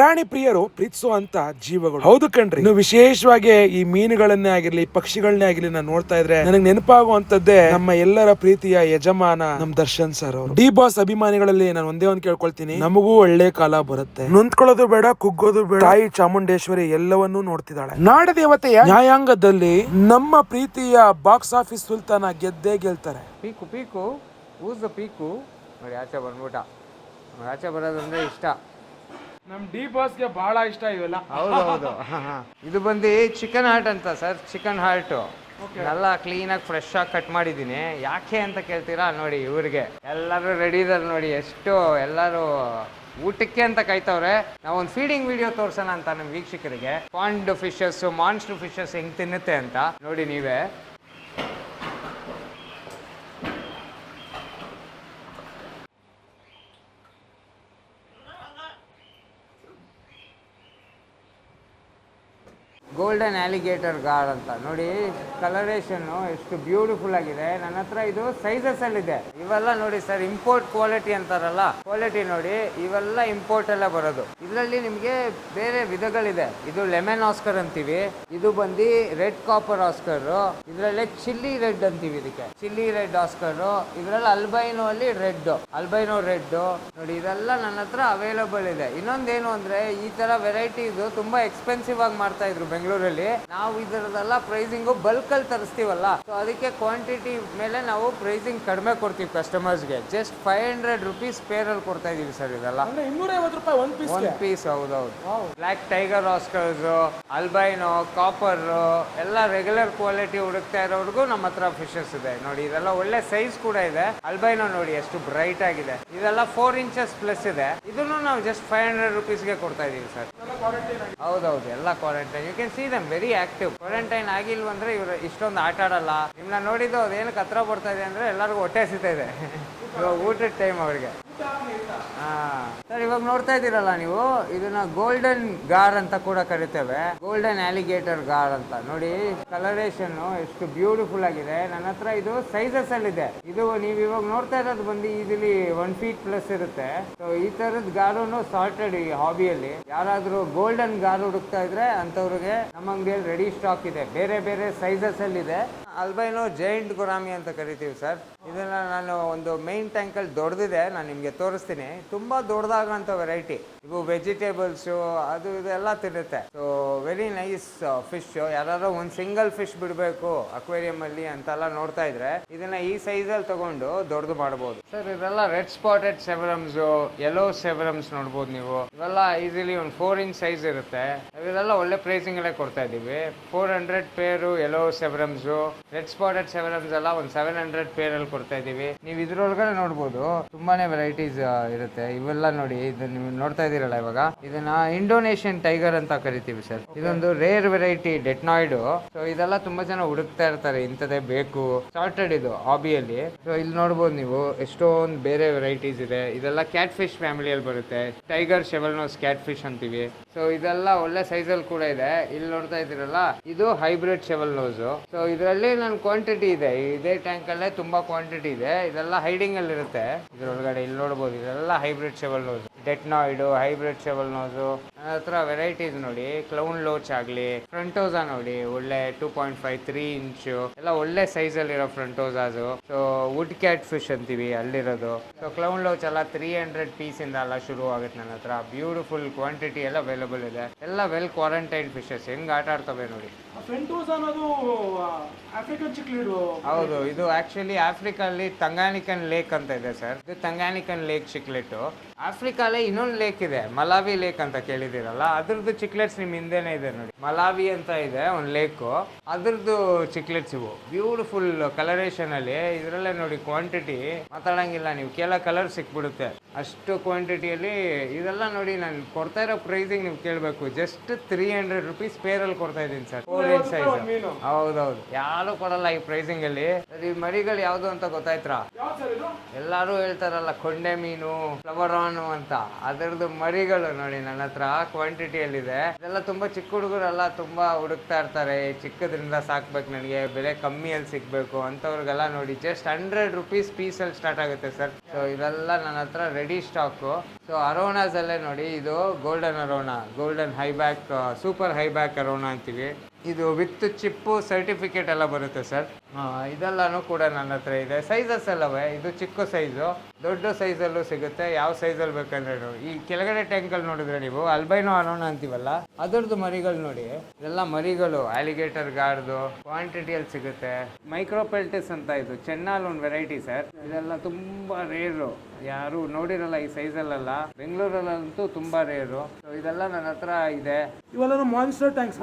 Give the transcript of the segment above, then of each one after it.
ಪ್ರಾಣಿ ಪ್ರಿಯರು ಪ್ರೀತಿಸುವಂತ ಜೀವಗಳು. ಹೌದು ಕಣ್ರಿ. ಇನ್ನು ವಿಶೇಷವಾಗಿ ಈ ಮೀನುಗಳನ್ನೇ ಆಗಿರ್ಲಿ ಪಕ್ಷಿಗಳನ್ನೇ ಆಗಿರ್ಲಿ ನಾನು ನೋಡ್ತಾ ಇದ್ರೆ ನನಗೆ ನೆನಪಾಗುವಂತದ್ದೇ ನಮ್ಮ ಎಲ್ಲರ ಪ್ರೀತಿಯ ಯಜಮಾನ ನಮ್ ದರ್ಶನ್ ಸರ್ ಅವರು. ಡಿ ಬಾಸ್ ಅಭಿಮಾನಿಗಳಲ್ಲಿ ನಾನು ಒಂದೇ ಒಂದ್ ಕೇಳ್ಕೊಳ್ತೀನಿ. ನಮಗೂ ಒಳ್ಳೆ ಕಾಲ ಬರುತ್ತೆ. ನೊಂದ್ಕೊಳ್ಳೋದು ಬೇಡ ಕುಗ್ಗೋದು ಬೇಡ. ತಾಯಿ ಚಾಮುಂಡೇಶ್ವರಿ ಎಲ್ಲವನ್ನೂ ನೋಡ್ತಿದ್ದಾಳೆ. ನಾಡ ದೇವತೆಯ ನ್ಯಾಯಾಂಗದಲ್ಲಿ ನಮ್ಮ ಪ್ರೀತಿಯ ಬಾಕ್ಸ್ ಆಫೀಸ್ ಸುಲ್ತಾನ ಗೆದ್ದೇ ಗೆಲ್ತಾರೆ. ಪೀಕು ಪೀಕು ಊಸ್ ದ ಪೀಕು. ನೋಡಿ ಆಚೆ ಬಂದ್ಬಿಟ್ಟ. ಆಚೆ ಬರೋದಂದ್ರೆ ಇಷ್ಟ. ನಮ್ ಡಿ ಬಾಸ್ಗೆ ಬಹಳ ಇಷ್ಟ ಇವೆಲ್ಲ. ಹೌದು ಹೌದು ಇದು ಬಂದು ಚಿಕನ್ ಹಾರ್ಟ್ ಅಂತ ಸರ್ ಚಿಕನ್ ಹಾರ್ಟು ಎಲ್ಲ ಆಗಿ ಫ್ರೆಶ್ ಆಗಿ ಕಟ್ ಮಾಡಿದ್ದೀನಿ. ಯಾಕೆ ಅಂತ ಕೇಳ್ತೀರಾ? ನೋಡಿ ಇವ್ರಿಗೆ. ಎಲ್ಲರೂ ರೆಡಿ ಇದಾರೆ ನೋಡಿ ಎಷ್ಟು ಎಲ್ಲರೂ ಊಟಕ್ಕೆ ಅಂತ ಕಾಯ್ತವ್ರೆ ನಾವೊಂದು ಒಂದು ಫೀಡಿಂಗ್ ವಿಡಿಯೋ ತೋರ್ಸೋಣ ಅಂತ ನಮ್ಮ ವೀಕ್ಷಕರಿಗೆ. ಪಾಂಡ್ ಫಿಶಸ್ ಮಾನ್ಸ್ಟರ್ ಫಿಶಸ್ ಹೆಂಗ್ ತಿನ್ನುತ್ತೆ ಅಂತ. ನೋಡಿ ನೀವೇ. ಗೋಲ್ಡನ್ ಆಲಿಗೇಟರ್ ಗಾರ್ಡ್ ಅಂತ. ನೋಡಿ ಕಲರೇಷನ್ನು ಎಷ್ಟು ಬ್ಯೂಟಿಫುಲ್ ಆಗಿದೆ. ನನ್ನ ಹತ್ರ ಇದು ಸೈಜಸ್ ಅಲ್ಲಿ ಇದೆ ಇವೆಲ್ಲ ನೋಡಿ ಸರ್ ಇಂಪೋರ್ಟ್ ಕ್ವಾಲಿಟಿ ಅಂತಾರಲ್ಲ ಕ್ವಾಲಿಟಿ ನೋಡಿ, ಇವೆಲ್ಲ ಇಂಪೋರ್ಟ್ ಎಲ್ಲ ಬರೋದು. ಇದರಲ್ಲಿ ನಿಮಗೆ ಬೇರೆ ವಿಧಗಳಿದೆ. ಇದು ಲೆಮನ್ ಆಸ್ಕರ್ ಅಂತೀವಿ, ಇದು ಬಂದು ರೆಡ್ ಕಾಪರ್ ಆಸ್ಕರ್ ಇದರಲ್ಲೇ ಚಿಲ್ಲಿ ರೆಡ್ ಅಂತೀವಿ ಇದಕ್ಕೆ. ಚಿಲ್ಲಿ ರೆಡ್ ಆಸ್ಕರ್ ಇದರಲ್ಲಿ ಅಲ್ಬೈನೋ ಅಲ್ಲಿ ರೆಡ್ ಅಲ್ಬೈನೋ ರೆಡ್ ನೋಡಿ ಇದೆಲ್ಲ ನನ್ನ ಹತ್ರ ಅವೈಲಬಲ್ ಇದೆ. ಇನ್ನೊಂದೇನು ಅಂದ್ರೆ ಈ ತರ ವೆರೈಟಿ ಇದು ತುಂಬಾ ಎಕ್ಸ್ಪೆನ್ಸಿವ್ ಆಗಿ ಮಾಡ್ತಾ ಇದ್ರು ಬೆಂಗಳೂರಲ್ಲಿ ನಾವು ಇದರದೆಲ್ಲ ಪ್ರೈಸಿಂಗ್ ಬಲ್ಕ್ ಅಲ್ಲಿ ತರಿಸ್ತೀವಲ್ಲ? ಸೊ ಅದಕ್ಕೆ ಕ್ವಾಂಟಿಟಿ ಮೇಲೆ ನಾವು ಪ್ರೈಸಿಂಗ್ ಕಡಿಮೆ ಕೊಡ್ತೀವಿ ಕಸ್ಟಮರ್ಸ್ಗೆ just five hundred rupees pair ಅಲ್ಲಿ ಕೊಡ್ತಾ ಇದೀವಿ ಸರ್ ಇದೆಲ್ಲ. ಅಂದ್ರೆ ರೂಪಾಯಿ ಒಂದ್ ಪೀಸ್ ಒನ್ ಪೀಸ್ ಹೌದೌದು. Black tiger oscars albino copper ಎಲ್ಲ ರೆಗ್ಯುಲರ್ ಕ್ವಾಲಿಟಿ ಹುಡುಕ್ತಾ ಇರೋರ್ಗು ನಮ್ಮ ಹತ್ರ ಫಿಶಸ್ ಇದೆ. ನೋಡಿ ಇದೆಲ್ಲ ಒಳ್ಳೆ ಸೈಜ್ ಕೂಡ ಇದೆ. ಅಲ್ಬೈನೋ ನೋಡಿ ಎಷ್ಟು ಬ್ರೈಟ್ ಆಗಿದೆ. ಇದೆಲ್ಲ ಫೋರ್ ಇಂಚಸ್ ಪ್ಲಸ್ ಇದೆ. ಇದನ್ನು ನಾವು ಜಸ್ಟ್ ಫೈವ್ ಹಂಡ್ರೆಡ್ ರುಪೀಸ್ಗೆ ಕೊಡ್ತಾ ಇದೀವಿ ಸರ್ ಹೌದೌದು, ಎಲ್ಲ quarantine you can see them very active quarantine ಆಗಿಲ್ವಂದ್ರೆ ಇವ್ರು ಇಷ್ಟೊಂದು ಆಟ ಆಡಲ್ಲ ನಿಮ್ನ ನೋಡಿದ್ದು ಅದೇನಕ್ಕೆ ಹತ್ರ ಬರ್ತಾ ಇದೆ ಅಂದ್ರೆ ಎಲ್ಲರಿಗೂ ಹೊಟ್ಟೆ ಸಿಗ್ತಾ ಇದೆ. ಇವಾಗ ಊಟದ ಟೈಮ್ ಅವ್ರಿಗೆ. ಹಾ. ಸರ್, ಇವಾಗ ನೋಡ್ತಾ ಇದ್ದೀರಲ್ಲ ನೀವು, ಇದನ್ನ ಗೋಲ್ಡನ್ ಗಾರ್ ಅಂತ ಕೂಡ ಕರಿತೇವೆ. ಗೋಲ್ಡನ್ ಆಲಿಗೇಟರ್ ಗಾರ್ ಅಂತ. ನೋಡಿ ಕಲರೇಷನ್ ಎಷ್ಟು ಬ್ಯೂಟಿಫುಲ್ ಆಗಿದೆ. ನನ್ನ ಹತ್ರ ಇದು ಸೈಜಸ್ ಅಲ್ಲಿ ಇದೆ ಇದು ನೀವು ಇವಾಗ ನೋಡ್ತಾ ಇರೋದು ಬಂದು ಇದರಲ್ಲಿ ಒನ್ ಫೀಟ್ ಪ್ಲಸ್ ಇರುತ್ತೆ. ಸೊ ಈ ತರದ ಗಾರುನು ಸಾರ್ಟೆಡ್ ಈ ಹಾಬಿಯಲ್ಲಿ ಯಾರಾದ್ರೂ ಗೋಲ್ಡನ್ ಗಾರ್ ಹುಡುಕ್ತಾ ಇದ್ರೆ ಅಂತವ್ರಿಗೆ ನಮ್ಮ ಅಂಗಡಿಯಲ್ಲಿ ರೆಡಿ ಸ್ಟಾಕ್ ಇದೆ. ಬೇರೆ ಬೇರೆ ಸೈಜಸ್ ಅಲ್ಲಿ ಇದೆ ಅಲ್ಬೈನೋ ಜೈಂಟ್ ಗುರಾಮಿ ಅಂತ ಕರಿತೀವಿ ಸರ್. ಇದನ್ನ ನಾನು ಒಂದು ಮೈನ್ ಟ್ಯಾಂಕಲ್ಲಿ ದೊಡ್ಡದಿದೆ ನಾನು ನಿಮಗೆ ತೋರಿಸ್ತೀನಿ. ತುಂಬ ದೊಡ್ಡದಾಗಂತ ವೆರೈಟಿ ಇವು ವೆಜಿಟೇಬಲ್ಸ್ ಅದು ಇದೆಲ್ಲ ತಿನ್ನುತ್ತೆ. ಸೊ ವೆರಿ ನೈಸ್ ಫಿಶ್ ಯಾರು ಒಂದು ಸಿಂಗಲ್ ಫಿಶ್ ಬಿಡಬೇಕು ಅಕ್ವೇರಿಯಂ ಅಲ್ಲಿ ಅಂತೆಲ್ಲ ನೋಡ್ತಾ ಇದ್ರೆ, ಇದನ್ನ ಈ ಸೈಜ್ ಅಲ್ಲಿ ತಗೊಂಡು ದೊಡ್ಡದು ಮಾಡಬಹುದು ಸರ್ ಇದೆಲ್ಲ red spotted severums yellow severums ನೋಡ್ಬೋದು ನೀವು. ಇವೆಲ್ಲ ಈಸಿಲಿ ಒಂದು ಫೋರ್ ಇಂಚ್ ಸೈಜ್ ಇರುತ್ತೆ. ಇವೆಲ್ಲ ಒಳ್ಳೆ ಪ್ರೈಸಿಂಗ್ ಅಲ್ಲೇ ಕೊಡ್ತಾ ಇದೀವಿ four hundred pair yellow severums red spotted severums ಎಲ್ಲ ಒಂದು ಸೆವೆನ್ ಹಂಡ್ರೆಡ್ ಪೇರ್ ಅಲ್ಲಿ ಕೊಡ್ತಾ ಇದೀವಿ ನೀವು ಇದ್ರೊಳಗಡೆ ನೋಡ್ಬೋದು. ತುಂಬಾನೇ ವೆರೈಟೀಸ್ ಇರುತ್ತೆ. ಇವೆಲ್ಲ ನೋಡಿ, ಇದು ನೀವು ನೋಡ್ತಾ ಇದೀರಲ್ಲ ಇವಾಗ. ಇದನ್ನ ಇಂಡೋನೇಷಿಯನ್ ಟೈಗರ್ ಅಂತ ಕರಿತೀವಿ ಸರ್. ಇದೊಂದು ರೇರ್ ವೆರೈಟಿ ಡೆಟ್ನಾಯ್ಡ್ ಸೊ ಇದೆಲ್ಲ ತುಂಬಾ ಜನ ಹುಡುಕ್ತಾ ಇರ್ತಾರೆ ಇಂಥದೇ ಬೇಕು. ಸಾರ್ಟೆಡ್ ಇದು ಹಾಬಿಯಲ್ಲಿ ಸೊ ಇಲ್ಲಿ ನೋಡ್ಬೋದು ನೀವು, ಎಷ್ಟೊಂದು ಬೇರೆ ವೆರೈಟೀಸ್ ಇದೆ. ಇದೆಲ್ಲ ಕ್ಯಾಟ್ ಫಿಶ್ ಫ್ಯಾಮಿಲಿಯಲ್ಲಿ ಬರುತ್ತೆ. ಟೈಗರ್ ಶೆವಲ್ನೋಸ್ ಕ್ಯಾಟ್ ಫಿಶ್ ಅಂತೀವಿ. ಸೊ ಇದೆಲ್ಲ ಒಳ್ಳೆ ಸೈಜಲ್ಲಿ ಕೂಡ ಇದೆ. ಇಲ್ಲಿ ನೋಡ್ತಾ ಇದ್ದೀರಲ್ಲ, ಇದು ಹೈಬ್ರಿಡ್ ಶೆವಲ್ ನೋಸ್ ಸೊ ಇದರಲ್ಲಿ ನನ್ನ ಕ್ವಾಂಟಿಟಿ ಇದೆ. ಇದೇ ಟ್ಯಾಂಕ್ ಅಲ್ಲೇ ತುಂಬಾ ಕ್ವಾಂಟಿಟಿ ಇದೆ. ಇದೆಲ್ಲ ಹೈಡಿಂಗ್ ಅಲ್ಲಿ ಇರುತ್ತೆ ಇದ್ರೊಳಗಡೆ ಇಲ್ಲಿ ನೋಡ್ಬೋದು, ಇದೆಲ್ಲ ಹೈಬ್ರಿಡ್ ಶೆವಲ್ ನೋಸ್ ಡೆಟ್ನಾಯ್ಡ್ ಹೈಬ್ರಿಡ್ ಶೆವಲ್ ನೋಸು ನನ್ನ ಹತ್ರ ವೆರೈಟೀಸ್ ನೋಡಿ ಕ್ಲೌನ್ ಲೋಚ್ ಆಗಲಿ ಫ್ರಂಟೋಸಾ ನೋಡಿ ಒಳ್ಳೆ two point five three inch ಎಲ್ಲ ಒಳ್ಳೆ ಸೈಜಲ್ಲಿರೋ ಅಲ್ಲಿ frontosas. So wood cat fish ಅಂತೀವಿ ಅಲ್ಲಿರೋದು. ಸೊ ಕ್ಲೌನ್ ಲೋಚ್ ಎಲ್ಲ ತ್ರೀ ಹಂಡ್ರೆಡ್ ಪೀಸಿಂದ ಎಲ್ಲ ಶುರು ಆಗುತ್ತೆ ನನ್ನ ಹತ್ರ. ಬ್ಯೂಟಿಫುಲ್ ಕ್ವಾಂಟಿಟಿ ಎಲ್ಲ ಅವೈಲಬಲ್ ಇದೆ. ಎಲ್ಲ ವೆಲ್ ಕ್ವಾರಂಟೈನ್ ಫಿಶಸ್ ಹೆಂಗೆ ಆಟ ಆಡ್ತವೆ ನೋಡಿ. ಹೌದು ಇದು ಆಕ್ಚುಲಿ ಆಫ್ರಿಕಲ್ಲಿ ತಂಗಾನಿಕನ್ ಲೇಕ್ ಅಂತ ಇದೆ ಸರ್ ಇದು ತಂಗಾನಿಕನ್ ಲೇಕ್ ಚಿಕ್ಲೆಟ್ ಆಫ್ರಿಕಾಲೇ ಇನ್ನೊಂದು ಲೇಕ್ ಇದೆ ಮಲಾವಿ ಲೇಕ್ ಅಂತ ಕೇಳಿದಿರಲ್ಲ ಅದ್ರದ್ದು ಚಿಕ್ಲೆಟ್ಸ್ ನಿಮ್ ಹಿಂದೆನೇ ಇದೆ ನೋಡಿ. ಮಲಾವಿ ಅಂತ ಇದೆ ಒಂದು ಲೇಕು ಅದ್ರದ್ದು ಚಿಕ್ಲೆಟ್ಸ್ ಇವು. ಬ್ಯೂಟಿಫುಲ್ ಕಲರೇಷನ್ ಅಲ್ಲಿ ಇದ್ರಲ್ಲೇ ನೋಡಿ ಕ್ವಾಂಟಿಟಿ ಮಾತಾಡಂಗಿಲ್ಲ ನೀವು. ಕೆಲ ಕಲರ್ ಸಿಕ್ಬಿಡುತ್ತೆ. ಅಷ್ಟು ಕ್ವಾಂಟಿಟಿಯಲ್ಲಿ ಇದೆಲ್ಲ ನೋಡಿ ನಾನು ಕೊಡ್ತಾ ಇರೋ ಪ್ರೈಸಿಂಗ್ ನೀವು ಕೇಳಬೇಕು. ಜಸ್ಟ್ ತ್ರೀ ಹಂಡ್ರೆಡ್ ರುಪೀಸ್ ಪೇರಲ್ಲಿ ಕೊಡ್ತಾ ಇದ್ದೀನಿ ಸರ್. ಫೋರ್ ಇಂಚ್ ಸೈಜ್ ಹೌದೌದು. ಯಾರು ಕೊಡಲ್ಲ ಈ ಪ್ರೈಸಿಂಗ್ ಅಲ್ಲಿ. ಸರ್, ಈ ಮರಿಗಳು ಯಾವುದು ಅಂತ ಗೊತ್ತಾಯ್ತಾ ಎಲ್ಲಾರು ಹೇಳ್ತಾರಲ್ಲ ಕೊಂಡೆ ಮೀನು ಫ್ಲವರಾನು ಅಂತ ಅದರದ್ದು ಮರಿಗಳು ನೋಡಿ, ನನ್ನ ಹತ್ರ ಕ್ವಾಂಟಿಟಿಯಲ್ಲಿದೆ ಇದೆಲ್ಲ ತುಂಬಾ ಚಿಕ್ಕ ಹುಡುಗರು ತುಂಬ ಹುಡುಕ್ತಾ ಇರ್ತಾರೆ. ಚಿಕ್ಕದ್ರಿಂದ ಸಾಕ್ಬೇಕು ನನಗೆ, ಬೆಲೆ ಕಮ್ಮಿಯಲ್ಲಿ ಸಿಗ್ಬೇಕು. ಅಂಥವ್ರಿಗೆಲ್ಲ ನೋಡಿ, ಜಸ್ಟ್ ಹಂಡ್ರೆಡ್ ರುಪೀಸ್ ಪೀಸಲ್ಲಿ ಸ್ಟಾರ್ಟ್ ಆಗುತ್ತೆ ಸರ್. ಸೊ ಇದೆಲ್ಲ ನನ್ನ ಹತ್ರ ರೆಡಿ ಸ್ಟಾಕು ಸೊ ಅರೋನಾಸಲ್ಲೇ ನೋಡಿ, ಇದು golden arowana golden high back super high back arowana ಅಂತೀವಿ. ಇದು ವಿತ್ ಚಿಪ್ಪು ಸರ್ಟಿಫಿಕೇಟ್ ಎಲ್ಲ ಬರುತ್ತೆ ಸರ್. ಇದೆಲ್ಲನೂ ಕೂಡ ನನ್ನ ಹತ್ರ ಇದೆ. ಸೈಜಸ್ ಎಲ್ಲವೇ ಇದು ಚಿಕ್ಕ ಸೈಜು ದೊಡ್ಡ ಸೈಜಲ್ಲೂ ಸಿಗುತ್ತೆ. ಯಾವ ಸೈಜಲ್ಲಿ ಬೇಕಂದ್ರೆ ನೋಡಿ. ಈ ಕೆಳಗಡೆ ಟ್ಯಾಂಕಲ್ಲಿ ನೋಡಿದ್ರೆ ನೀವು ಅಲ್ಬೈನೋ ಅನೋಣ ಅಂತೀವಲ್ಲ ಅದರದ್ದು ಮರಿಗಳು ನೋಡಿ. ಇದೆಲ್ಲ ಮರಿಗಳು ಆಲಿಗೇಟರ್ ಗಾರ್ಡ್ದು ಕ್ವಾಂಟಿಟಿಯಲ್ಲಿ ಸಿಗುತ್ತೆ. ಮೈಕ್ರೋಪೆಲ್ಟಿಸ್ ಅಂತ ಇದು. ಚೆನ್ನಲ್ಲಿ ಒಂದು ವೆರೈಟಿ ಸರ್. ಇದೆಲ್ಲ ತುಂಬಾ ರೇರು ಯಾರು ನೋಡಿರಲ್ಲ ಈ ಸೈಜಲ್ಲೆಲ್ಲ ಬೆಂಗಳೂರಲ್ಲಂತೂ ತುಂಬಾ ರೇರು ಇದೆಲ್ಲ ನನ್ನ ಹತ್ರ ಇದೆ. ಇವೆಲ್ಲ ಮಾನ್ಸ್ಟರ್ ಟ್ಯಾಂಕ್ಸ್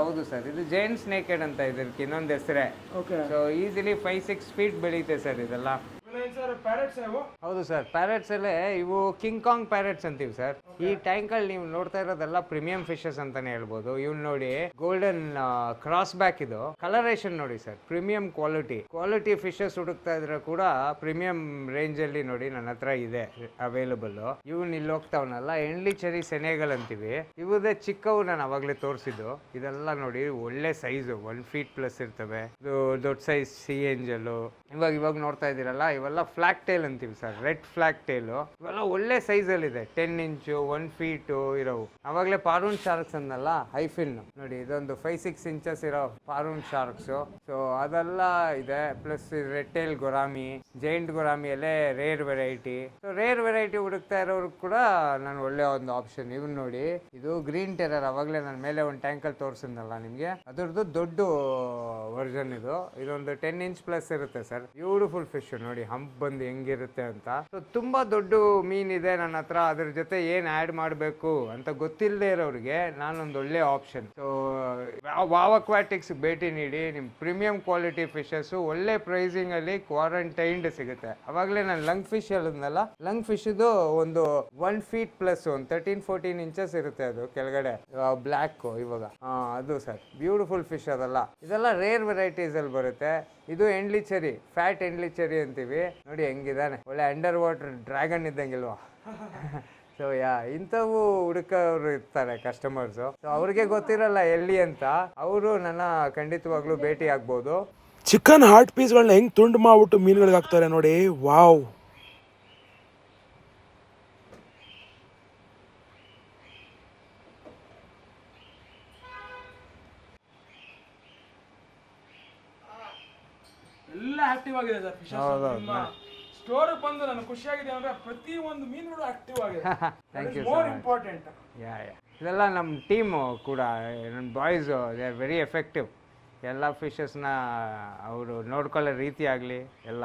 ಹೌದು ಸರ್. ಇದು ಜೈಂಟ್ ಸ್ನೇಕೆಡ್ ಅಂತ ಇದಕ್ಕೆ ಇನ್ನೊಂದು ಹೆಸರೇ. Okay so easily five six feet ಬೆಳೀತೆ sir ಇದೆಲ್ಲ. ಹೌದು ಸರ್ ಪ್ಯಾರೆಟ್ಸ್ ಅಲ್ಲೇ ಇವು ಕಿಂಗ್ ಕಾಂಗ್ ಪ್ಯಾರೆಟ್ಸ್ ಅಂತೀವಿ ಸರ್ ಈ ಟ್ಯಾಂಕ್ ಅಲ್ಲಿ ನೀವು ನೋಡ್ತಾ ಇರೋದೆಲ್ಲ ಪ್ರೀಮಿಯಂ ಫಿಶಸ್ ಅಂತಾನೆ ಹೇಳ್ಬೋದು. ಇವ್ನ ನೋಡಿ ಗೋಲ್ಡನ್ ಕ್ರಾಸ್ ಬ್ಯಾಕ್ ಇದು. ಕಲರೇಷನ್ ನೋಡಿ sir premium quality quality fishes ಹುಡುಕ್ತಾ ಇದ್ರೆ ಕೂಡ ಪ್ರೀಮಿಯಂ ರೇಂಜ್ ಅಲ್ಲಿ ನೋಡಿ ನನ್ನ ಹತ್ರ ಇದೆ ಅವೈಲಬಲ್ ಇವ್ನ ಇಲ್ಲಿ ಹೋಗ್ತಾವನಲ್ಲ ಎಣ್ಲಿ ಚರಿ ಸೆನೆಗಲ್ ಅಂತೀವಿ. ಇವುದೇ ಚಿಕ್ಕವು ನಾನು ಅವಾಗಲೇ ತೋರಿಸಿದ್ದು. ಇದೆಲ್ಲ ನೋಡಿ ಒಳ್ಳೆ ಸೈಜು ಒನ್ ಫೀಟ್ ಪ್ಲಸ್ ಇರ್ತವೆ. ಇದು ದೊಡ್ಡ ಸೈಜ್ ಸಿ ಏಂಜಲು ಇವಾಗ ಇವಾಗ ನೋಡ್ತಾ ಇದ್ದೀರಲ್ಲ ಇವೆಲ್ಲ ಫ್ಲಾಕ್ ಟೇಲ್ ಅಂತೀವಿ ಸರ್ ರೆಡ್ ಫ್ಲಾಕ್ ಟೇಲು ಇವೆಲ್ಲ ಒಳ್ಳೆ ಸೈಜಲ್ಲಿದೆ ಟೆನ್ ಇಂಚು ಒನ್ ಫೀಟು ಇರೋವು. ಅವಾಗಲೇ ಪಾರೂನ್ ಶಾರ್ಕ್ಸ್ ಅಂದಲ್ಲ ಹೈಫಿನ್ ನೋಡಿ, ಇದೊಂದು ಫೈವ್ ಸಿಕ್ಸ್ ಇಂಚಸ್ ಇರೋ ಪಾರೂನ್ ಶಾರ್ಕ್ಸು ಸೊ ಅದೆಲ್ಲ ಇದೆ. Plus red tail gourami giant ಗೊರಾಮಿಯಲ್ಲೇ rare variety so rare variety ಹುಡುಕ್ತಾ ಇರೋರು ಕೂಡ ನಾನು ಒಳ್ಳೆ ಒಂದು ಆಪ್ಷನ್ ಇವ್ ನೋಡಿ, ಇದು ಗ್ರೀನ್ ಟೆರರ್ ಅವಾಗಲೇ ನನ್ನ ಮೇಲೆ ಒಂದು ಟ್ಯಾಂಕಲ್ಲಿ ತೋರಿಸಿದ್ನಲ್ಲ ನಿಮಗೆ? ಅದರದ್ದು ದೊಡ್ಡ ವರ್ಜನ್ ಇದು. ಇದೊಂದು ಟೆನ್ ಇಂಚ್ ಪ್ಲಸ್ ಇರುತ್ತೆ ಸರ್ ಬ್ಯೂಟಿಫುಲ್ ಫಿಶ್ ನೋಡಿ. ಹಂಪ್ ಬಂದು ಹೆಂಗಿರುತ್ತೆ ಅಂತ. ಸೊ ತುಂಬಾ ದೊಡ್ಡ ಮೀನಿದೆ ನನ್ನ ಹತ್ರ. ಅದ್ರ ಜೊತೆ ಏನು ಆಡ್ ಮಾಡಬೇಕು ಅಂತ ಗೊತ್ತಿಲ್ಲದೆ ಇರೋರಿಗೆ ನಾನೊಂದು ಒಳ್ಳೆ ಆಪ್ಷನ್ ಸೊ ವಾವ್ ಅಕ್ವಾಟಿಕ್ಸ್ ಭೇಟಿ ನೀಡಿ ನಿಮ್ಮ ಪ್ರೀಮಿಯಂ ಕ್ವಾಲಿಟಿ ಫಿಶಸ್ಸು ಒಳ್ಳೆ ಪ್ರೈಸಿಂಗ್ ಅಲ್ಲಿ ಕ್ವಾರಂಟೈನ್ಡ್ ಸಿಗುತ್ತೆ. ಅವಾಗಲೇ ನಾನು ಲಂಗ್ ಫಿಶ್ ಹೇಳಿದ್ನಲ್ಲ ಲಂಗ್ ಫಿಶ್ ಒಂದು ಒನ್ ಫೀಟ್ ಪ್ಲಸ್ ಒಂದು ತರ್ಟೀನ್ ಫೋರ್ಟೀನ್ ಇಂಚಸ್ ಇರುತ್ತೆ ಅದು ಕೆಳಗಡೆ. ಬ್ಲ್ಯಾಕ್ ಇವಾಗ. ಅದು ಸರ್ ಬ್ಯೂಟಿಫುಲ್ ಫಿಶ್ ಅದಲ್ಲ. ಇದೆಲ್ಲ ರೇರ್ ವೆರೈಟೀಸ್ ಅಲ್ಲಿ ಬರುತ್ತೆ. ಇದು endlicheri, fat endlicheri ಅಂತೀವಿ. ನೋಡಿ ಹೆಂಗಿದಾನೆ. ಒಳ್ಳೆ ಅಂಡರ್ ವಾಟರ್ ಡ್ರ್ಯಾಗನ್ ಇದ್ದಂಗಿಲ್ವಾ? ಸೊ ಯಾ, ಇಂಥವು ಹುಡುಕವ್ರು ಇರ್ತಾರೆ ಕಸ್ಟಮರ್ಸು ಸೊ ಅವ್ರಿಗೆ ಗೊತ್ತಿರಲ್ಲ ಎಲ್ಲಿ ಅಂತ. ಅವರು ನನ್ನ ಖಂಡಿತವಾಗ್ಲೂ ಭೇಟಿ ಆಗ್ಬೋದು ಚಿಕನ್ ಹಾರ್ಟ್ ಪೀಸ್ಗಳನ್ನ ಹೆಂಗ್ ತುಂಡು ಮಾಡ್ಬಿಟ್ಟು ಮೀನುಗಳಿಗೆ ಹಾಕ್ತಾರೆ ನೋಡಿ. ವಾವ್ ಎಲ್ಲ ಆಕ್ಟಿವ್ ಆಗಿದೆ ಸರ್ ಫಿಶಸ್ ಸ್ಟೋರ್ ಬಂದು ನನಗೆ ಖುಷಿಯಾಗಿದೆ ಅಂದ್ರೆ ಪ್ರತಿ ಒಂದು ಮೀನುಗಳು ಆಕ್ಟಿವ್ ಆಗಿದೆ. Thank you so more much. Important yeah yeah ಇದೆಲ್ಲ ನಮ್ಮ ಟೀಮ್ ಕೂಡ ನನ್ನ boys they are very effective ಎಲ್ಲ ಫಿಶಸ್ನ ಅವರು ನೋಡ್ಕೊಳ್ಳೋ ರೀತಿ ಆಗಲಿ ಎಲ್ಲ.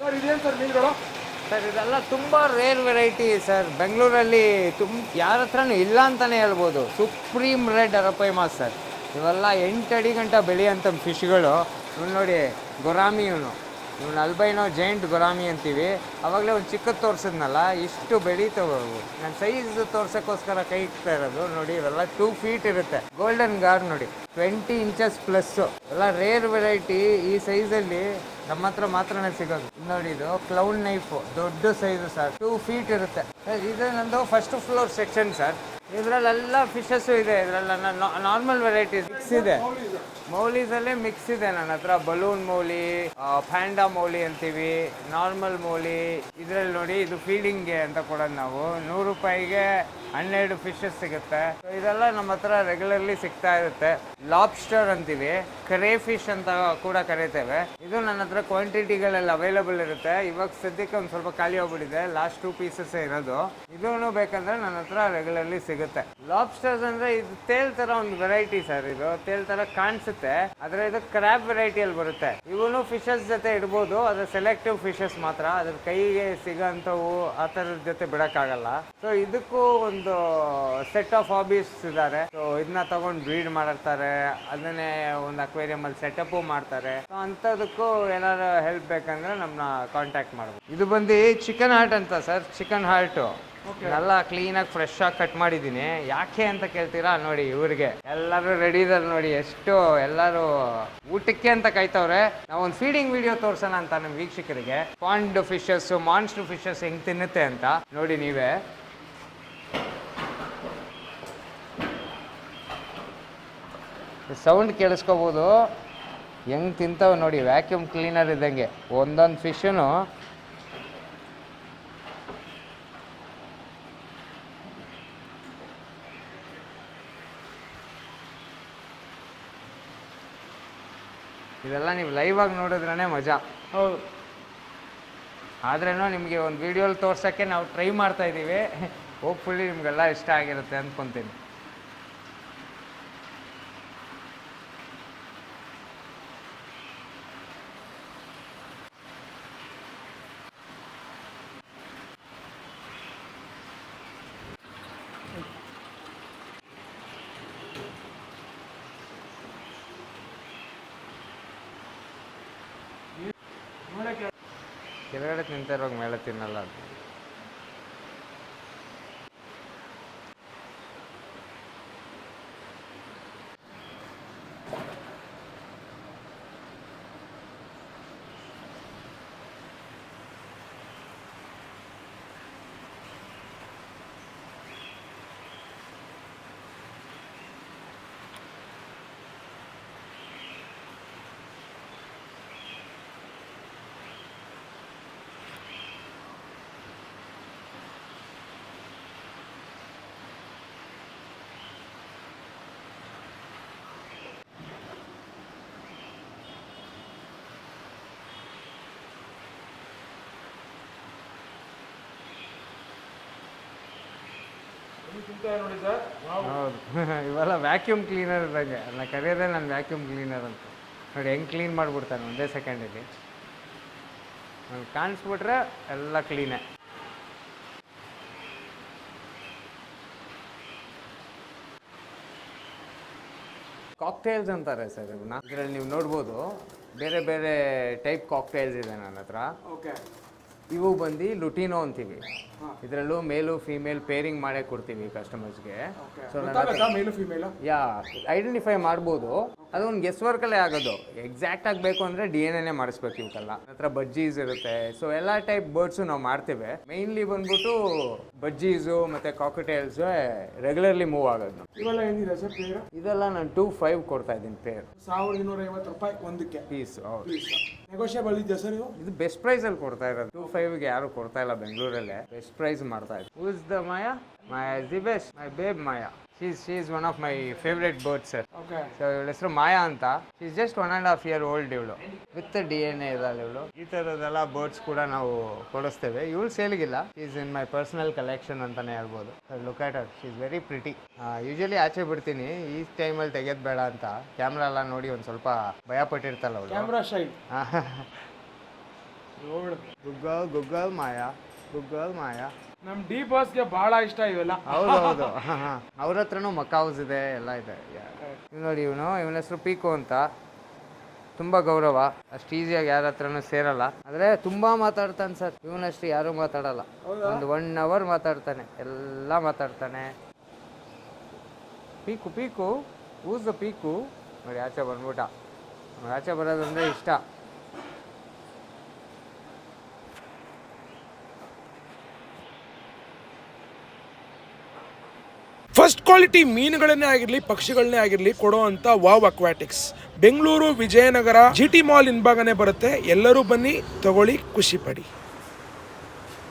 ಸರ್ ಇದೇನು ಸರ್ ಮೀನುಗಳು? ಸರ್, ಇದೆಲ್ಲ ತುಂಬ ರೇರ್ ವೆರೈಟಿ ಸರ್. ಬೆಂಗಳೂರಲ್ಲಿ ತುಂಬ ಯಾರ ಹತ್ರನೂ ಇಲ್ಲ ಅಂತಲೇ ಹೇಳ್ಬೋದು. Supreme red arapaimas sir. ಇವೆಲ್ಲ ಎಂಟು ಅಡಿ ಗಂಟ ಬೆಳೆಯೋಂಥ ಫಿಶ್ಗಳು ಇವ್ನು ನೋಡಿ, ಗೊರಾಮಿ ಇವನು. ಇವನು ಅಲ್ಬೈನೋ ಜೈಂಟ್ ಗುರಾಮಿ ಅಂತೀವಿ. ಅವಾಗಲೇ ಒಂದು ಚಿಕ್ಕದು ತೋರಿಸಿದ್ನಲ್ಲ, ಇಷ್ಟು ಬೆಳೀತವೆ ನಾನು ಸೈಜ್ ತೋರ್ಸೋಕ್ಕೋಸ್ಕರ ಕೈ ಇಡ್ತಾ ಇರೋದು. ನೋಡಿ, ಇವೆಲ್ಲ ಟೂ ಫೀಟ್ ಇರುತ್ತೆ. ಗೋಲ್ಡನ್ ಗಾರ್ ನೋಡಿ ಟ್ವೆಂಟಿ ಇಂಚಸ್ ಪ್ಲಸ್ಸು ಎಲ್ಲ ರೇರ್ ವೆರೈಟಿ ಈ ಸೈಜಲ್ಲಿ ನಮ್ಮ ಹತ್ರ ಮಾತ್ರನೇ ಸಿಗೋದು. ನೋಡಿ ಇದು ಕ್ಲೌನ್ ನೈಫ್ ದೊಡ್ಡ ಸೈಜ್ ಸರ್ ಟೂ ಫೀಟ್ ಇರುತ್ತೆ. ಇದು ನಂದು ಫಸ್ಟ್ ಫ್ಲೋರ್ ಸೆಕ್ಷನ್ ಸರ್ ಇದ್ರಲ್ಲೆಲ್ಲ ಫಿಶಸ್ಸು ಇದೆ. ಇದರಲ್ಲ ನಾರ್ಮಲ್ ವೆರೈಟೀಸ್ ಮಿಕ್ಸ್ ಇದೆ. ಮೌಲೀಸಲ್ಲೇ ಮಿಕ್ಸ್ ಇದೆ ನನ್ನ ಹತ್ರ. ಬಲೂನ್ ಮೌಲಿ ಫ್ಯಾಂಡಾ ಮೌಲಿ ಅಂತೀವಿ ನಾರ್ಮಲ್ ಮೌಲಿ ಇದರಲ್ಲಿ ನೋಡಿ ಇದು ಫೀಡಿಂಗ್ಗೆ ಅಂತ ಕೊಡೋದು ನಾವು. ನೂರು ರೂಪಾಯಿಗೆ ಹನ್ನೆರಡು ಫಿಶಸ್ ಸಿಗುತ್ತೆ. ಇದೆಲ್ಲ ನಮ್ಮ ಹತ್ರ ರೆಗ್ಯುಲರ್ಲಿ ಸಿಗ್ತಾ ಇರುತ್ತೆ. ಲಾಬ್ಸ್ಟರ್ ಅಂತೀವಿ. ಕರೇ ಫಿಶ್ ಅಂತ ಕೂಡ ಕರೀತೇವೆ. ಇದು ನನ್ನ ಹತ್ರ ಕ್ವಾಂಟಿಟಿಗಳಲ್ಲಿ ಅವೈಲಬಲ್ ಇರುತ್ತೆ. ಇವಾಗ ಸದ್ಯಕ್ಕೆ ಒಂದು ಸ್ವಲ್ಪ ಖಾಲಿ ಹೋಗ್ಬಿಟ್ಟಿದೆ ಲಾಸ್ಟ್ ಟೂ ಪೀಸಸ್ ಇರೋದು. ಇದೂ ಬೇಕಂದ್ರೆ ನನ್ನ ಹತ್ರ ರೆಗ್ಯುಲರ್ಲಿ ಸಿಗುತ್ತೆ. ಲಾಬ್ಸ್ಟರ್ಸ್ ಅಂದ್ರೆ ಇದು ತೇಲ್ ತರ ಒಂದು ವೆರೈಟಿ ಸರ್ ಇದು. ತೇಲ್ ತರ ಕಾಣಿಸುತ್ತೆ. ಆದ್ರೆ ಇದು ಕ್ರ್ಯಾಬ್ ವೆರೈಟಿಯಲ್ಲಿ ಬರುತ್ತೆ. ಇವನು ಫಿಶಸ್ ಜೊತೆ ಇಡ್ಬೋದು ಅದ್ರ ಸೆಲೆಕ್ಟಿವ್ ಫಿಶಸ್ ಮಾತ್ರ. ಅದ್ರ ಕೈಗೆ ಸಿಗೋಂಥವು ಆ ಥರದ ಜೊತೆ ಬಿಡಕ್ಕಾಗಲ್ಲ. ಸೊ ಇದಕ್ಕೂ ಒಂದು ಸೆಟ್ ಆಫ್ ಹಾಬೀಸ್ ಇದ್ದಾರೆ ಸೊ ಇದನ್ನ ತಗೊಂಡು ಬ್ರೀಡ್ ಮಾಡಿರ್ತಾರೆ. ಅದನ್ನೇ ಒಂದು ಅಕ್ವೇರಿಯಂ ಅಲ್ಲಿ ಸೆಟಪ್ ಮಾಡ್ತಾರೆ. ಸೊ ಅಂಥದಕ್ಕೂ ಏನಾದ್ರು ಹೆಲ್ಪ್ ಬೇಕಂದ್ರೆ ನಮ್ಮನ್ನ ಕಾಂಟ್ಯಾಕ್ಟ್ ಮಾಡ್ಬೋದು. ಇದು ಬಂದು ಚಿಕನ್ ಹಾರ್ಟ್ ಅಂತ ಸರ್ ಚಿಕನ್ ಹಾರ್ಟು ಎಲ್ಲ ಕ್ಲೀನಾಗಿ ಫ್ರೆಶ್ ಆಗಿ ಕಟ್ ಮಾಡಿದ್ದೀನಿ. ಯಾಕೆ ಅಂತ ಕೇಳ್ತೀರಾ? ನೋಡಿ, ಇವ್ರಿಗೆ. ಎಲ್ಲರೂ ರೆಡಿ ಇದಾರೆ ನೋಡಿ, ಎಷ್ಟು ಎಲ್ಲರೂ ಊಟಕ್ಕೆ ಅಂತ ಕಾಯ್ತವ್ರೆ. ನಾವು ಒಂದು ಫೀಡಿಂಗ್ ವಿಡಿಯೋ ತೋರ್ಸೋಣ ಅಂತ ನಮ್ಮ ವೀಕ್ಷಕರಿಗೆ. ಪಾಂಡ್ ಫಿಶಸ್ ಮಾನ್ಸ್ಟರ್ ಫಿಶಸ್ ಹೆಂಗ್ ತಿನ್ನುತ್ತೆ ಅಂತ. ನೋಡಿ ನೀವೇ. ಸೌಂಡ್ ಕೇಳಿಸ್ಕೋಬೋದು. ಹೆಂಗ್ ತಿಂತಾವೆ ನೋಡಿ ವ್ಯಾಕ್ಯೂಮ್ ಕ್ಲೀನರ್ ಇದ್ದಂಗೆ. ಒಂದೊಂದು ಫಿಶನು ಇದೆಲ್ಲ ನೀವು ಲೈವ್ ಆಗಿ ನೋಡಿದ್ರೇ ಮಜಾ. ಹೌದು. ಆದ್ರೇನೋ ನಿಮಗೆ ಒಂದು ವಿಡಿಯೋಲಿ ತೋರ್ಸೋಕ್ಕೆ ನಾವು ಟ್ರೈ ಮಾಡ್ತಾ ಇದ್ದೀವಿ ಹೋಪ್ಫುಲ್ಲಿ ನಿಮಗೆಲ್ಲ ಇಷ್ಟ ಆಗಿರುತ್ತೆ ಅಂದ್ಕೊತೀನಿ. ಕೆಳಗಡೆ ತಿಂತಿರುವಾಗ ಮೇಲೆ ತಿನ್ನಲ್ಲ ಅದು ನೋಡಿ ಸರ್? ಹೌದು. ಇವೆಲ್ಲ ವ್ಯಾಕ್ಯೂಮ್ ಕ್ಲೀನರ್ ಇದ್ದಂಗೆ. ಅದನ್ನ ಕರೆಯೋದೇ ನಾನು ವ್ಯಾಕ್ಯೂಮ್ ಕ್ಲೀನರ್ ಅಂತ. ನೋಡಿ ಹೆಂಗೆ ಕ್ಲೀನ್ ಮಾಡಿಬಿಡ್ತಾನೆ ಒಂದೇ ಸೆಕೆಂಡಲ್ಲಿ ನಾನು ಕಾಣಿಸ್ಬಿಟ್ರೆ ಎಲ್ಲ ಕ್ಲೀನೇ ಕಾಕ್ಟೇಲ್ಸ್ ಅಂತಾರೆ ಸರ್ ನಾ ಇದರಲ್ಲಿ ನೀವು ನೋಡ್ಬೋದು ಬೇರೆ ಬೇರೆ ಟೈಪ್ ಕಾಕ್ಟೇಲ್ಸ್ ಇದೆ ನನ್ನ ಹತ್ರ. ಓಕೆ ಇವು ಬಂದು ಲುಟಿನೋ ಅಂತೀವಿ. ಇದರಲ್ಲೂ ಮೇಲು ಫೀಮೇಲ್ ಪೇರಿಂಗ್ ಮಾಡೇ ಕೊಡ್ತೀವಿ ಕಸ್ಟಮರ್ಸ್ಗೆ ಸೊ ಯಾ ಐಡೆಂಟಿಫೈ ಮಾಡ್ಬೋದು. ಅದು ಒಂದು ಗೆಸ್ ವರ್ಕಲ್ಲೇ ಆಗೋದು ಎಕ್ಸಾಕ್ಟ್ ಆಗಬೇಕು ಅಂದರೆ ಡಿ ಎನ್ ಎನೇ ಮಾಡಿಸ್ಬೇಕು ಇವಕ್ಕೆಲ್ಲ. ಹತ್ರ ಬಜ್ಜೀಸ್ ಇರುತ್ತೆ. ಸೊ ಎಲ್ಲ ಟೈಪ್ ಬರ್ಡ್ಸು ನಾವು ಮಾಡ್ತೇವೆ. ಮೇನ್ಲಿ ಬಂದ್ಬಿಟ್ಟು ಬಜ್ಜೀಸು ಮತ್ತು ಕಾಕಟೇಲ್ಸ್ ರೆಗ್ಯುಲರ್ಲಿ ಮೂವ್ ಆಗೋದು. ಇವೆಲ್ಲ ಏನಿದೆ ಸರ್ ಪೇರ್ ಇದೆಲ್ಲ ನಾನು ಟೂ ಫೈವ್ ಕೊಡ್ತಾ ಇದ್ದೀನಿ ಪೇರ್ ಸಾವಿರದ ಇನ್ನೂರ ಐವತ್ತು ರೂಪಾಯಿ ಒಂದಕ್ಕೆ. ಪೀಸ್ ಹೌದು. ನೆಗೋಷಿಯಬಲ್ ಇದೆಯಾ ಸರ್ ಇದು? ಇದು ಬೆಸ್ಟ್ ಪ್ರೈಸಲ್ಲಿ ಕೊಡ್ತಾ ಇರೋದು. ಟೂ ಫೈವ್ಗೆ ಯಾರು ಕೊಡ್ತಾ ಇಲ್ಲ ಬೆಂಗಳೂರಲ್ಲೇ ಬೆಸ್ಟ್ ಪ್ರೈಸ್ ಮಾಡ್ತಾ ಇದ್ದಾರೆ who's the Maya Maya is the best my babe Maya she's she is one of my favourite bird sir okay so ಇವಳ ಹೆಸರು ಮಾಯಾ ಅಂತ. She's just one and half year old ಇವಳು. With D N A ಇದ್ದಾಳೆ ಇವಳು. ಈ ಥರದ್ದೆಲ್ಲ birds ಕೂಡ ನಾವು ಕೊಡಿಸ್ತೇವೆ. ಇವಳು ಸೇಲ್ಗಿಲ್ಲ. Is in my personal collection ಅಂತಲೇ ಹೇಳ್ಬೋದು. Look at her she's very pretty usually ಆಚೆ ಬಿಡ್ತೀನಿ. ಈ ಟೈಮಲ್ಲಿ ತೆಗೆಯೋದು ಬೇಡ ಅಂತ. ಕ್ಯಾಮ್ರಾ ಎಲ್ಲ ನೋಡಿ ಒಂದು ಸ್ವಲ್ಪ ಭಯ ಪಟ್ಟಿರ್ತಾಳೆ ಅವಳು. ಕ್ಯಾಮ್ರಾ ನೋಡು. ಗುಗ್ಗಲ್ ಗುಗ್ಗಲ್ ಮಾಯಾ. ಗುಗ್ಗಲ್ ಮಾಯಾ. ನಮ್ ಡಿ ಬಾಸ್ಗೆ ಬಹಳ ಇಷ್ಟ ಇವೆಲ್ಲ. ಹೌದು ಹೌದು ಅವ್ರ ಹತ್ರನು ಮಕ್ಕ ಹೌಸ್ ಇದೆ ಎಲ್ಲ ಇದೆ. ಇವ್ ನೋಡಿ ಇವನು ಇವನ ಹೆಸರು ಪೀಕು ಅಂತ. ತುಂಬಾ ಗೌರವ. ಅಷ್ಟು ಈಸಿಯಾಗಿ ಯಾರ ಹತ್ರನೂ ಸೇರಲ್ಲ. ಆದ್ರೆ ತುಂಬಾ ಮಾತಾಡ್ತಾನೆ ಸರ್. ಇವನಷ್ಟು ಯಾರು ಮಾತಾಡಲ್ಲ. ಒಂದು ಒನ್ ಅವರ್ ಮಾತಾಡ್ತಾನೆ. ಎಲ್ಲ ಮಾತಾಡ್ತಾನೆ. ಪೀಕು ಪೀಕು. ಊಸ್ ದ ಪೀಕು? ನೋಡಿ ಆಚೆ ಬಂದ್ಬಿಟ್ಟ. ಆಚೆ ಬರೋದಂದ್ರೆ ಇಷ್ಟ. ಫಸ್ಟ್ ಕ್ವಾಲಿಟಿ ಮೀನುಗಳನ್ನೇ ಆಗಿರಲಿ ಪಕ್ಷಿಗಳನ್ನೇ ಆಗಿರಲಿ ಕೊಡುವಂತ wow aquatics. Bengaluru Vijayanagar G T mall ಹಿಂಭಾಗನೇ ಬರುತ್ತೆ. ಎಲ್ಲರೂ ಬನ್ನಿ ತಗೊಳ್ಳಿ ಖುಷಿ ಪಡಿ.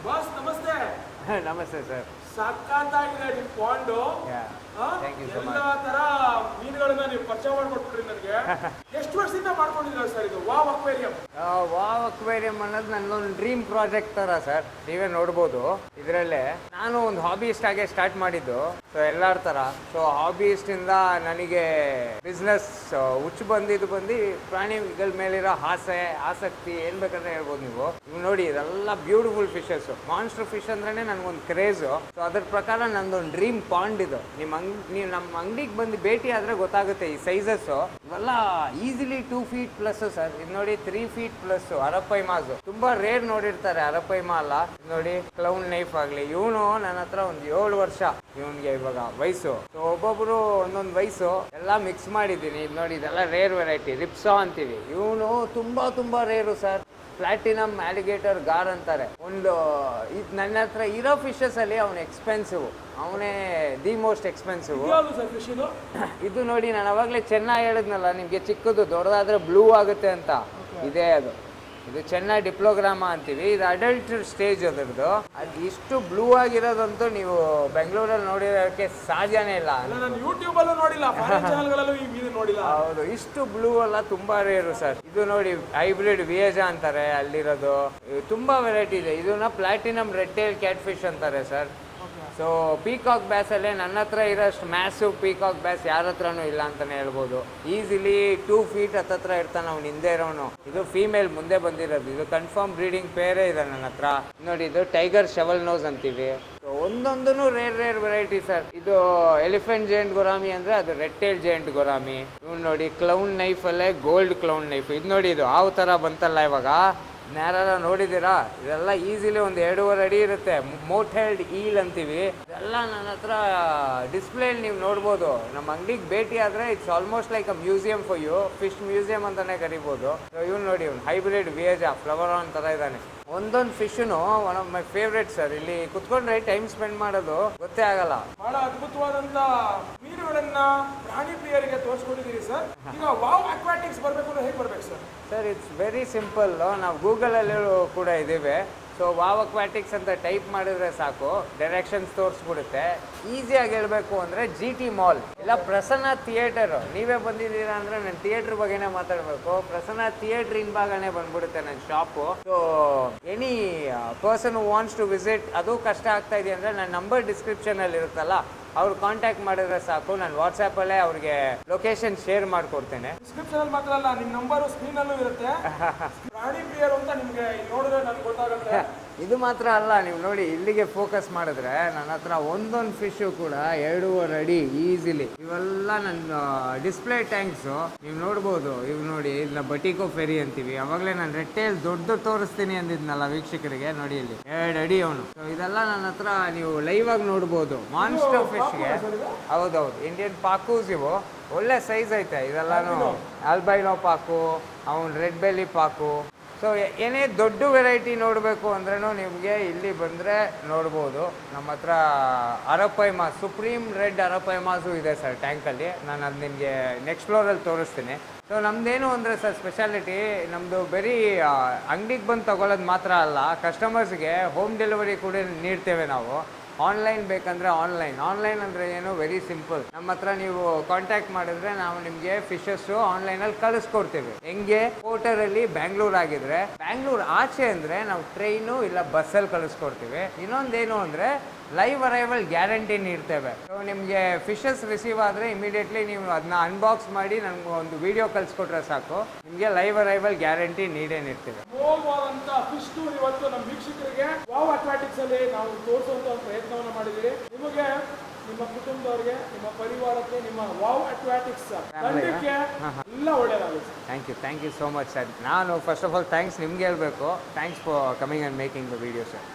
ಬಾಸ್ ನಮಸ್ತೆ. ನಮಸ್ತೆ ಸರ್. ಎಲ್ಲ ತರ ಮೀನುಗಳನ್ನ ನೀವು ಪರಿಚಯ ಮಾಡ್ಕೊಟ್ಬಿಟ್ರಿ ನನಗೆ. ಎಷ್ಟು ವರ್ಷದಿಂದ ಮಾಡ್ಕೊಂಡಿದ್ದೀರಾ ಸರ್ ಇದು? Wow aquarium. ವಾವ್ ಅಕ್ವೇರಿಯಂ ಅನ್ನೋದು ನನ್ನೊಂದು ಡ್ರೀಮ್ ಪ್ರಾಜೆಕ್ಟ್ ತರ ಸರ್. ನೀವೇ ನೋಡ್ಬೋದು. ಇದರಲ್ಲೇ ನಾನು ಒಂದು ಹಾಬಿಯಿಸ್ಟ್ ಆಗಿ ಸ್ಟಾರ್ಟ್ ಮಾಡಿದ್ದು. ಸೊ ಎಲ್ಲರ ತರ. ಸೊ ಹಾಬಿಯಿಸ್ಟ್ ಇಂದ ನನಗೆ ಬಿಸ್ನೆಸ್ ಹುಚ್ಚು ಬಂದಿದ್ದು ಬಂದು ಪ್ರಾಣಿಗಳ ಮೇಲಿರೋ ಆಸೆ ಆಸಕ್ತಿ ಏನ್ ಬೇಕಂದ್ರೆ ಹೇಳ್ಬೋದು ನೀವು. ಇವ್ ನೋಡಿ ಇದೆಲ್ಲ ಬ್ಯೂಟಿಫುಲ್ ಫಿಶಸ್ ಮಾನ್ಸ್ಟರ್ ಫಿಶ್ ಅಂದ್ರೆ ನನ್ಗೊಂದು ಕ್ರೇಜ್ ಸೊ ಅದ್ರ ಪ್ರಕಾರ ನಂದೊಂದು ಡ್ರೀಮ್ ಪಾಂಡ್ ಇದು. ನಿಮ್ಮ ನೀವು ನಮ್ಮ ಅಂಗಡಿಗೆ ಬಂದು ಭೇಟಿ ಆದರೆ ಗೊತ್ತಾಗುತ್ತೆ ಈ ಸೈಜಸ್ಸು ಇವೆಲ್ಲ easily two feet plus sir. ಇದು ನೋಡಿ three feet plus arapaimas. ತುಂಬಾ ರೇರ್ ನೋಡಿರ್ತಾರೆ ಅರಪ್ಪೈ ಇದ್ ನೋಡಿ ಕ್ಲೌನ್ ನೈಫ್ ಆಗಲಿ. ಇವನು ನನ್ನ ಹತ್ರ ಒಂದು ಏಳು ವರ್ಷ. ಇವನಿಗೆ ಇವಾಗ ವಯಸ್ಸು. ಸೊ ಒಬ್ಬೊಬ್ರು ಒಂದೊಂದು ವಯಸ್ಸು. ಎಲ್ಲ ಮಿಕ್ಸ್ ಮಾಡಿದ್ದೀನಿ. ಇದು ನೋಡಿ ಇದೆಲ್ಲ ರೇರ್ ವೆರೈಟಿ ರಿಪ್ಸಾ ಅಂತೀವಿ. ಇವನು ತುಂಬಾ ತುಂಬಾ rare sir. Platinum alligator gar ಅಂತಾರೆ. ಒಂದು ಇದು ನನ್ನ ಹತ್ರ ಇರೋ ಫಿಶಸ್ ಅಲ್ಲಿ ಅವನು ಎಕ್ಸ್ಪೆನ್ಸಿವ್ ಅವನೇ ದಿ ಮೋಸ್ಟ್ ಎಕ್ಸ್ಪೆನ್ಸಿವ್ ಇದು? ನೋಡಿ ನಾನು ಅವಾಗಲೇ ಚೆನ್ನಾಗಿ ಹೇಳಿದ್ನಲ್ಲ ನಿಮಗೆ ಚಿಕ್ಕದು ದೊಡ್ಡದಾದ್ರೆ ಬ್ಲೂ ಆಗುತ್ತೆ ಅಂತ. ಇದೇ ಅದು. ಇದು ಚೆನ್ನಾಗಿ ಡಿಪ್ಲೋಗ್ರಾಮ ಅಂತೀವಿ. ಇದು ಅಡಲ್ಟ್ ಸ್ಟೇಜ್ ಅದರದ್ದು. ಅದು ಇಷ್ಟು ಬ್ಲೂ ಆಗಿರೋದಂತೂ ನೀವು ಬೆಂಗಳೂರಲ್ಲಿ ನೋಡಿರೋಕ್ಕೆ ಸಾಧ್ಯನೇ ಇಲ್ಲ ನಾನು ಅಲ್ಲೂ ನೋಡಿಲ್ಲ. ಚಾನಲ್ಗಳಲ್ಲೂ ಹೌದು ಇಷ್ಟು ಬ್ಲೂ ಎಲ್ಲ ತುಂಬಾ ರೇರು ಸರ್. ಇದು ನೋಡಿ ಹೈಬ್ರಿಡ್ ವಿಯೇಜ ಅಂತಾರೆ ಅಲ್ಲಿರೋದು. ತುಂಬಾ ವೆರೈಟಿ ಇದೆ. ಇದನ್ನ platinum red tail cat fish ಅಂತಾರೆ ಸರ್. ಸೊ ಪೀಕಾಕ್ ಬ್ಯಾಸಲ್ಲೇ ನನ್ನ ಹತ್ರ ಇರೋಷ್ಟು ಮ್ಯಾಸಿವ್ ಪೀಕಾಕ್ ಬ್ಯಾಸ್ ಯಾರ ಹತ್ರನೂ ಇಲ್ಲ ಅಂತಲೇ ಹೇಳ್ಬೋದು. ಈಸಿಲಿ ಟೂ ಫೀಟ್ ಹತ್ತತ್ರ ಇರ್ತಾನೆ ಅವ್ನು, ಹಿಂದೆ ಇರೋನು. ಇದು ಫೀಮೇಲ್ ಮುಂದೆ ಬಂದಿರೋದು. ಇದು ಕನ್ಫರ್ಮ್ ಬ್ರೀಡಿಂಗ್ ಪೇರೇ ಇದೆ ನನ್ನ ಹತ್ರ. ನೋಡಿ, ಇದು ಟೈಗರ್ ಶೆವಲ್ ನೋಸ್ ಅಂತೀವಿ. ಒಂದೊಂದೂ ರೇರ್ ರೇರ್ ವೆರೈಟಿ ಸರ್ ಇದು ಎಲಿಫೆಂಟ್ ಜೇಂಟ್ ಗುರಾಮಿ ಅಂದ್ರೆ ಅದು ರೆಡ್ ಟೇಲ್ ಜೇಂಟ್ ಗೊರಾಮಿ. ಇವ್ನು ನೋಡಿ ಕ್ಲೌನ್ ನೈಫಲ್ಲೇ ಗೋಲ್ಡ್ ಕ್ಲೌನ್ ನೈಫ್ ಇದು ನೋಡಿ, ಇದು ಯಾವ ಥರ ಬಂತಲ್ಲ ಇವಾಗ. ಯಾರ ನೋಡಿದ್ದೀರಾ? ಇದೆಲ್ಲ ಈಸಿಲಿ ಒಂದು ಎರಡೂವರೆ ಅಡಿ ಇರುತ್ತೆ. ಮೋಟೆಲ್ಡ್ ಈಲ್ ಅಂತೀವಿ. ಇದೆಲ್ಲ ನನ್ನ ಹತ್ರ ಡಿಸ್ಪ್ಲೇ ನೀವು ನೋಡ್ಬೋದು. ನಮ್ಮ ಅಂಗಡಿಗೆ ಭೇಟಿ ಆದರೆ it's almost like a museum for you fish museum ಅಂತಾನೆ ಕರಿಬೋದು. ಇವ್ನು ನೋಡಿ ಇವ್ನು. ಹೈಬ್ರಿಡ್ ವಿಯೇಜ ಫ್ಲವರ್ ಆನ್ ಥರ ಇದ್ದಾನೆ. ಒಂದೊಂದು ಫಿಶ್ನು one of my favourite sir ಇಲ್ಲಿ ಕುತ್ಕೊಂಡ್ರೆ ಟೈಮ್ ಸ್ಪೆಂಡ್ ಮಾಡೋದು ಗೊತ್ತೇ ಆಗಲ್ಲ. ಬಹಳ ಅದ್ಭುತವಾದಂತ ಪ್ರಾಣಿ ಪ್ರಿಯರಿಗೆ ತೋರಿಸ್ಕೊಂಡಿದ್ದೀರಿ ಸರ್. ಈಗ ವಾವ್ ಅಕ್ವಾಟಿಕ್ಸ್ ಬರಬೇಕು ಅಂದ್ರೆ ಹೇಗೆ ಬರ್ಬೇಕು sir? Sir it's very simple ನಾವು ಗೂಗಲಲ್ಲಿ ಕೂಡ ಇದ್ದೀವಿ. ಸೊ ವಾವ್ ಅಕ್ವಾಟಿಕ್ಸ್ ಅಂತ ಟೈಪ್ ಮಾಡಿದ್ರೆ ಸಾಕು. ಡೈರೆಕ್ಷನ್ಸ್ ತೋರಿಸ್ಬಿಡುತ್ತೆ. ಈಸಿಯಾಗಿ ಹೇಳಬೇಕು ಅಂದರೆ ಜಿ ಟಿ ಮಾಲ್ ಇಲ್ಲ, ಪ್ರಸನ್ನ ಥಿಯೇಟರ್ ನೀವೇ ಬಂದಿದ್ದೀರಾ ಅಂದರೆ ನಾನು ಥಿಯೇಟರ್ ಬಗ್ಗೆನೇ ಮಾತಾಡಬೇಕು. ಪ್ರಸನ್ನ ಥಿಯೇಟರ್ ಹಿಂಭಾಗನೇ ಬಂದ್ಬಿಡುತ್ತೆ ನನ್ನ shop so any person wants to visit ಅದು ಕಷ್ಟ ಆಗ್ತಾ ಇದೆ ಅಂದರೆ, ನನ್ನ ನಂಬರ್ ಡಿಸ್ಕ್ರಿಪ್ಷನ್ ಅಲ್ಲಿ ಇರುತ್ತಲ್ಲ ಅವ್ರು ಕಾಂಟ್ಯಾಕ್ಟ್ ಮಾಡಿದ್ರೆ ಸಾಕು. ನಾನು ವಾಟ್ಸಪ್ಪಲ್ಲೇ ಅವ್ರಿಗೆ ಲೊಕೇಶನ್ ಶೇರ್ ಮಾಡ್ಕೊಡ್ತೇನೆ. ಡಿಸ್ಕ್ರಿಪ್ಷನ್ ಅಲ್ಲಿ ಮಾತ್ರ ಅಲ್ಲ ನಿಮ್ ನಂಬರ್ ಸ್ಕ್ರೀನ್ ಅಲ್ಲೂ ಇರುತ್ತೆ. ಪ್ರಾಣಿ ಪ್ರಿಯರು ಅಂತ ನಿಮ್ಗೆ ನೋಡಿದ್ರೆ ನನ್ಗೆ ಗೊತ್ತಾಗುತ್ತೆ. ಇದು ಮಾತ್ರ ಅಲ್ಲ ನೀವು ನೋಡಿ ಇಲ್ಲಿಗೆ ಫೋಕಸ್ ಮಾಡಿದ್ರೆ ನನ್ನ ಹತ್ರ ಒಂದೊಂದು ಫಿಶು ಕೂಡ ಎರಡೂವರೆ ಅಡಿ ಈಸಿಲಿ ಇವೆಲ್ಲ ನನ್ನ ಡಿಸ್ಪ್ಲೇ ಟ್ಯಾಂಕ್ಸು ನೀವು ನೋಡ್ಬೋದು ಇವ್ ನೋಡಿ ಇಲ್ಲ ಬಟಿಕೋ ಫೆರಿ ಅಂತೀವಿ. ಅವಾಗಲೇ ನಾನು ರೆಟ್ಟೆಯಲ್ಲಿ ದೊಡ್ಡ ತೋರಿಸ್ತೀನಿ ಅಂದಿದ್ನಲ್ಲ ವೀಕ್ಷಕರಿಗೆ ನೋಡಿ ಇಲ್ಲಿ. ಎರಡು ಅಡಿ ಅವನು. ಸೊ ಇದೆಲ್ಲ ನನ್ನ ಹತ್ರ ನೀವು ಲೈವ್ ಆಗಿ ನೋಡ್ಬೋದು. ಮಾನ್ಸ್ಟರ್ ಫಿಶ್ಗೆ ಹೌದೌದು. ಇಂಡಿಯನ್ ಪಾಕೂಸ್ ಇವು. ಒಳ್ಳೆ ಸೈಜ್ ಐತೆ ಇದೆಲ್ಲಾನು. ಆಲ್ಬೈನೋ ಪಾಕು ಅವನ್ ರೆಡ್ ಬೆಲ್ಲಿ ಪಾಕು. ಸೊ ಏನೇ ದೊಡ್ಡ ವೆರೈಟಿ ನೋಡಬೇಕು ಅಂದ್ರೂ ನಿಮಗೆ ಇಲ್ಲಿ ಬಂದರೆ ನೋಡ್ಬೋದು. ನಮ್ಮ ಹತ್ರ arapaimas supreme red arapaimas ಇದೆ ಸರ್ ಟ್ಯಾಂಕಲ್ಲಿ. ನಾನು ಅದು ನಿಮಗೆ ನೆಕ್ಸ್ಟ್ ಫ್ಲೋರಲ್ಲಿ ತೋರಿಸ್ತೀನಿ. ಸೊ ನಮ್ಮದೇನು ಅಂದರೆ ಸರ್ ಸ್ಪೆಷಾಲಿಟಿ ನಮ್ಮದು ಬರೀ ಅಂಗಡಿಗೆ ಬಂದು ತಗೊಳ್ಳೋದು ಮಾತ್ರ ಅಲ್ಲ ಕಸ್ಟಮರ್ಸ್ಗೆ ಹೋಮ್ ಡೆಲಿವರಿ ಕೂಡ ನೀಡ್ತೇವೆ ನಾವು. ಆನ್ಲೈನ್ ಬೇಕಂದರೆ ಆನ್ಲೈನ್ ಆನ್ಲೈನ್ ಅಂದರೆ ಏನು? ವೆರಿ ಸಿಂಪಲ್ ನಮ್ಮ ಹತ್ರ ನೀವು ಕಾಂಟ್ಯಾಕ್ಟ್ ಮಾಡಿದ್ರೆ ನಾವು ನಿಮಗೆ ಫಿಶಸ್ಸು ಆನ್ಲೈನಲ್ಲಿ ಕಳಿಸ್ಕೊಡ್ತೀವಿ. ಹೆಂಗೆ? ಕೋಟರಲ್ಲಿ ಬ್ಯಾಂಗ್ಳೂರ್ ಆಗಿದ್ರೆ ಬ್ಯಾಂಗ್ಳೂರ್ ಆಚೆ ಅಂದರೆ ನಾವು ಟ್ರೈನು ಇಲ್ಲ ಬಸ್ಸಲ್ಲಿ ಕಳಿಸ್ಕೊಡ್ತೀವಿ. ಇನ್ನೊಂದೇನು ಅಂದರೆ ಲೈವ್ ಅರೈವಲ್ ಗ್ಯಾರಂಟಿ ನೀಡ್ತೇವೆ. ಸೊ ನಿಮಗೆ ಫಿಶಸ್ ರಿಸೀವ್ ಆದರೆ ಇಮಿಡಿಯೇಟ್ಲಿ ನೀವು ಅದನ್ನ ಅನ್ಬಾಕ್ಸ್ ಮಾಡಿ ನಮ್ಗೆ ಒಂದು ವಿಡಿಯೋ ಕಳಿಸ್ಕೊಟ್ರೆ ಸಾಕು. ನಿಮಗೆ ಲೈವ್ ಅರೈವಲ್ ಗ್ಯಾರಂಟಿ ನೀಡೇ ನೀಡ್ತೇವೆ. ಅಮೋಘವಾದಂತ ಫಿಶ್ ಟೂರ್ ಇವತ್ತು ನಮ್ಮ ವೀಕ್ಷಕರಿಗೆ ವಾವ್ ಅಕ್ವಾಟಿಕ್ಸ್ ಅಲ್ಲಿ ನಾವು ತೋರಿಸುವಂತ ಒಂದು ಪ್ರಯತ್ನವನ್ನು ಮಾಡಿದ್ದೀವಿ. ನಿಮಗೆ ನಿಮ್ಮ ಕುಟುಂಬದವರಿಗೆ ನಿಮ್ಮ ಪರಿವಾರಕ್ಕೆ ನಿಮ್ಮ ವಾವ್ ಅಕ್ವಾಟಿಕ್ಸ್ ತಂಡಕ್ಕೆ ಎಲ್ಲ ಒಳ್ಳೆಯದಾಗುತ್ತೆ thank you thank you so much sir ನಾನು ಫಸ್ಟ್ ಆಫ್ ಆಲ್ ಥ್ಯಾಂಕ್ಸ್ ನಿಮ್ಗೆ ಹೇಳಬೇಕು. Thanks for coming and making the video sir